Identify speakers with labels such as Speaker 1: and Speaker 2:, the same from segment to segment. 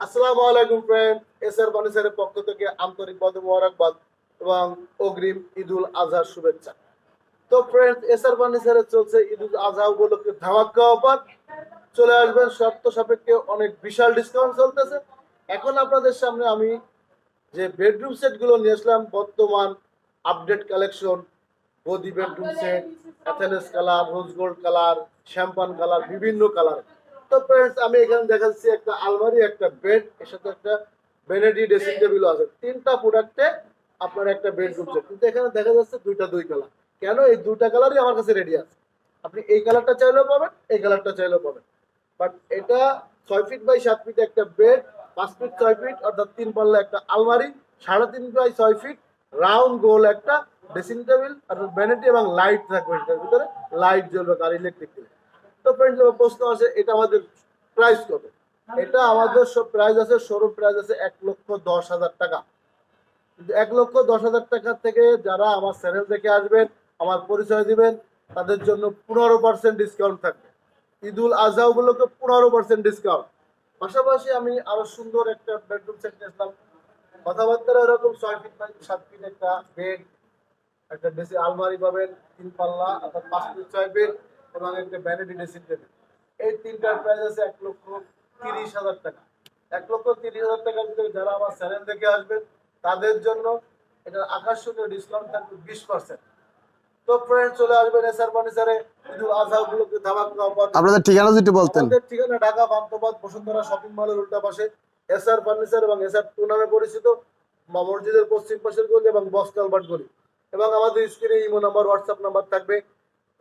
Speaker 1: আসসালামু আলাইকুম friend SR বানিসারের পক্ষ থেকে আন্তরিক বাদ মোবারকবাদ এবং অগ্রিম ঈদুল আজহার শুভেচ্ছা। তো ফ্রেন্ড এসআর বানিসারে চলছে ঈদুল আজহা উপলক্ষে ধামাক্কা অফার। চলে আসবেন, শর্ত সাপেক্ষে অনেক বিশাল ডিসকাউন্ট চলতেছে। এখন আপনাদের সামনে আমি যে বেডরুম সেটগুলো নিয়ে আসলাম, বর্তমান আপডেট কালেকশন গদি bedroom set অ্যাথেনেস colour rose gold colour champagne colour বিভিন্ন কালার তো ফ্রেন্ডস আমি এখানে দেখাচ্ছি একটা আলমারি, একটা বেড এর সাথে একটা বেনেডি ড্রেসিং টেবিলও আছে। তিনটা প্রোডাক্টে আপনার একটা বেডরুম সেট কিন্তু এখানে দেখা যাচ্ছে দুইটা দুই কালার কেন? এই দুইটা কালারই আমার কাছে রেডি আছে। আপনি এই কালারটা চাইলেও পাবেন, এই কালারটা চাইলেও পাবেন। বাট এটা ছয় ফিট বাই সাত ফিট একটা বেড পাঁচ ফিট ছয় ফিট অর্থাৎ তিন পাল্লা একটা আলমারি, সাড়ে তিন বাই ছয় ফিট রাউন্ড গোল একটা ড্রেসিং টেবিল আর ভ্যানিটি এবং লাইট থাকবে এটার ভিতরে। লাইট জ্বলবে তার ইলেকট্রিক ফ্রেন্ডস প্রশ্ন আছে, এটা আমাদের প্রাইস কত? এটা আমাদের সব প্রাইস আছে শোরুম প্রাইস আছে এক লক্ষ দশ হাজার টাকা। এক লক্ষ দশ হাজার টাকা থেকে যারা আমার চ্যানেল থেকে আসবেন, আমার পরিচয় দিবেন, তাদের জন্য পনেরো পার্সেন্ট ডিসকাউন্ট থাকবে। ঈদুল আজহা উপলক্ষে পনেরো পার্সেন্ট ডিসকাউন্ট পাশাপাশি আমি আরও সুন্দর একটা বেডরুম সেট নিয়েছিলাম কথাবার্তা এরকম ছয় ফিট বাই সাত ফিট একটা বেড একটা ড্রেসিং আলমারি পাবেন, তিন পাল্লা, অর্থাৎ পাঁচ ফিট ছয় বেড এবং একটা ভ্যানিটি ড্রেসিং টেবিল এই তিনটার প্রাইস আছে এক লক্ষ তিরিশ হাজার টাকা। এক লক্ষ তিরিশ হাজার টাকার ভিতরে যারা আমার চ্যানেল থেকে আসবেন তাদের জন্য এটা আকর্ষণীয় ডিসকাউন্ট থাকবে বিশ পার্সেন্ট তো ফ্রেন্ড চলে আসবেন এসআর ফার্নিচারে ঈদুল আজহা উপলক্ষে ধামাকা অফার
Speaker 2: আপনাদের ঠিকানা যদি বলতেন।
Speaker 1: আমাদের ঠিকানা ঢাকা পান্তবাদ বসুন্ধরা শপিং মলের উল্টা পাশে। এসআর ফার্নিচার এবং এসআর টু নামে পরিচিত। মসজিদের পশ্চিম পাশের গলি এবং বস কালভার্ট গলি। এবং আমাদের স্ক্রিনে ইমো নাম্বার হোয়াটসঅ্যাপ নাম্বার থাকবে।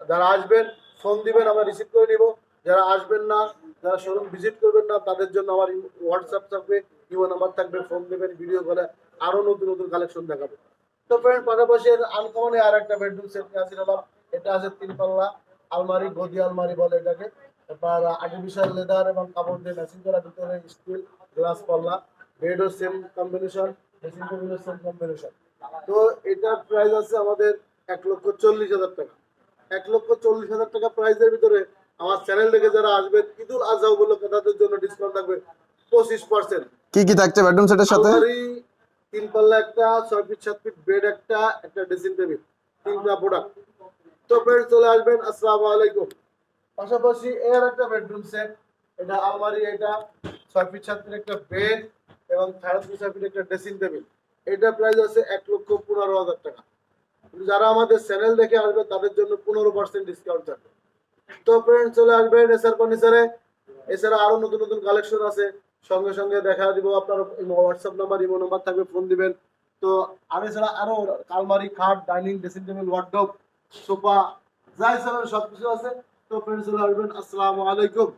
Speaker 1: যারা আসবেন ফোন দিবেন, আমরা রিসিভ করে নিব। যারা আসবেন না, যারা শোরুম ভিজিট করবেন না, তাদের জন্য আমার হোয়াটসঅ্যাপ থাকবে, ইমো নাম্বার থাকবে ফোন দেবেন ভিডিও কলে আরও নতুন নতুন কালেকশন দেখাবো। তো ফ্রেন্ড পাশাপাশি আনকমনে আর একটা বেডরুম সেট নিয়ে আসছিলাম এটা আছে তিন পাল্লা আলমারি, গদি আলমারি বলে এটাকে। তারপর আর্টিফিশিয়াল লেদার এবং কাপড় দিয়ে ম্যাচিং করা ভিতরে স্টিল গ্লাস পাল্লা। বেডও সেম কম্বিনেশন ড্রেসিং টেবিলও সেম কম্বিনেশন তো এটার প্রাইস আছে আমাদের এক লক্ষ চল্লিশ হাজার টাকা। এক লক্ষ চল্লিশ হাজার টাকা প্রাইসের ভিতরে আমার চ্যানেল থেকে যারা আসবেন ঈদুল আজহা উপলক্ষে তাদের জন্য ডিসকাউন্ট থাকবে পঁচিশ পার্সেন্ট
Speaker 2: কি কি থাকছে বেডরুম সেটের সাথে?
Speaker 1: তিন পাল্লা একটা ছয় ফিট সাত ফিট বেড একটা একটা ড্রেসিং টেবিল তিনটা প্রোডাক্ট তো ফ্রেন্ড চলে আসবেন আসসালামু আলাইকুম। পাশাপাশি এর একটা বেডরুম সেট এটা আলমারি এটা ছয় ফিট সাত ফিট একটা বেড এবং সাড়ে ছয় ফিট একটা ড্রেসিং টেবিল এটা প্রাইস আছে এক লক্ষ পনেরো হাজার টাকা। যারা আমাদের চ্যানেল দেখে আসবে, তাদের জন্য পনেরো পার্সেন্ট ডিসকাউন্ট থাকবে। তো ফ্রেন্ড চলে আসবেন এসআর ফার্নিচারে এছাড়া আরও নতুন নতুন কালেকশন আছে। সঙ্গে সঙ্গে দেখা দিব আপনার হোয়াটসঅ্যাপ নাম্বার ইমো নাম্বার থাকবে ফোন দিবেন। তো আর এছাড়া আরও আলমারি, খাট dining dressing table wardrobe sofa যাই হিসাবে সবকিছু আছে। তো ফ্রেন্ডস চলে আসবেন। আসসালামু আলাইকুম।